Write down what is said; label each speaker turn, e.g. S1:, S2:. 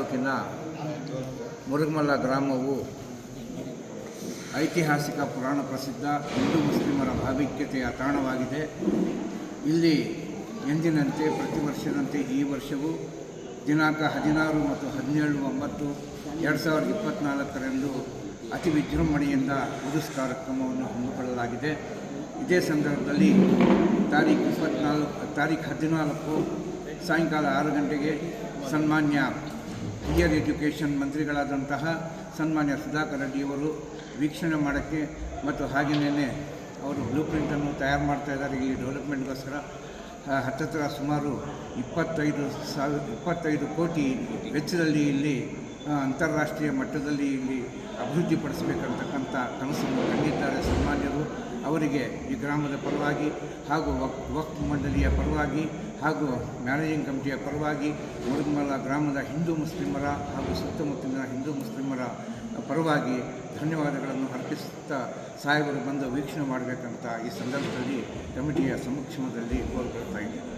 S1: ತಾಲೂಕಿನ ಮುರುಗಮಲ್ಲ ಗ್ರಾಮವು ಐತಿಹಾಸಿಕ ಪುರಾಣ ಪ್ರಸಿದ್ಧ ಹಿಂದೂ ಮುಸ್ಲಿಮರ ಭಾವೈಕ್ಯತೆಯ ತಾಣವಾಗಿದೆ. ಇಲ್ಲಿ ಎಂದಿನಂತೆ ಪ್ರತಿ ವರ್ಷದಂತೆ ಈ ವರ್ಷವೂ ದಿನಾಂಕ ಹದಿನಾರು ಮತ್ತು ಹದಿನೇಳು ಒಂಬತ್ತು ಎರಡು ಸಾವಿರದ ಇಪ್ಪತ್ತ್ನಾಲ್ಕರಂದು ಅತಿ ವಿಜೃಂಭಣೆಯಿಂದ ಉರುಸ್ ಕಾರ್ಯಕ್ರಮವನ್ನು ಹಮ್ಮಿಕೊಳ್ಳಲಾಗಿದೆ. ಇದೇ ಸಂದರ್ಭದಲ್ಲಿ ತಾರೀಖು ಇಪ್ಪತ್ನಾಲ್ಕು, ತಾರೀಖು ಹದಿನಾಲ್ಕು ಸಾಯಂಕಾಲ ಆರು ಗಂಟೆಗೆ ಸನ್ಮಾನ್ಯ ಹೈಯರ್ ಎಜುಕೇಷನ್ ಮಂತ್ರಿಗಳಾದಂತಹ ಸನ್ಮಾನ್ಯ ಸುಧಾಕರ್ ರೆಡ್ಡಿಯವರು ವೀಕ್ಷಣೆ ಮಾಡೋಕ್ಕೆ ಮತ್ತು ಹಾಗೆಯೇ ಅವರು ಬ್ಲೂ ಪ್ರಿಂಟನ್ನು ತಯಾರು ಮಾಡ್ತಾ ಇದ್ದಾರೆ. ಇಲ್ಲಿ ಡೆವಲಪ್ಮೆಂಟ್ಗೋಸ್ಕರ ಹತ್ತತ್ರ ಸುಮಾರು ಇಪ್ಪತ್ತೈದು ಸಾವಿರ, ಇಪ್ಪತ್ತೈದು ಕೋಟಿ ವೆಚ್ಚದಲ್ಲಿ ಇಲ್ಲಿ ಅಂತಾರಾಷ್ಟ್ರೀಯ ಮಟ್ಟದಲ್ಲಿ ಇಲ್ಲಿ ಅಭಿವೃದ್ಧಿಪಡಿಸಬೇಕಂತಕ್ಕಂಥ ಕನಸನ್ನು ಕಂಡಿದ್ದಾರೆ ಸನ್ಮಾನ್ಯರು. ಅವರಿಗೆ ಈ ಗ್ರಾಮದ ಪರವಾಗಿ ಹಾಗೂ ವಕ್ ಮಂಡಳಿಯ ಪರವಾಗಿ ಹಾಗೂ ಮ್ಯಾನೇಜಿಂಗ್ ಕಮಿಟಿಯ ಪರವಾಗಿ ಮುರುಗಮಲ ಗ್ರಾಮದ ಹಿಂದೂ ಮುಸ್ಲಿಮರ ಹಾಗೂ ಸುತ್ತಮುತ್ತಲಿನ ಹಿಂದೂ ಮುಸ್ಲಿಮರ ಪರವಾಗಿ ಧನ್ಯವಾದಗಳನ್ನು ಅರ್ಪಿಸುತ್ತಾ ಸಾಹೇಬರು ಬಂದು ವೀಕ್ಷಣೆ ಮಾಡಬೇಕಂತ ಈ ಸಂದರ್ಭದಲ್ಲಿ ಕಮಿಟಿಯ ಸಮಕ್ಷಮದಲ್ಲಿ ಕೋರ್ಕೊಳ್ತಾ ಇದ್ದೀನಿ.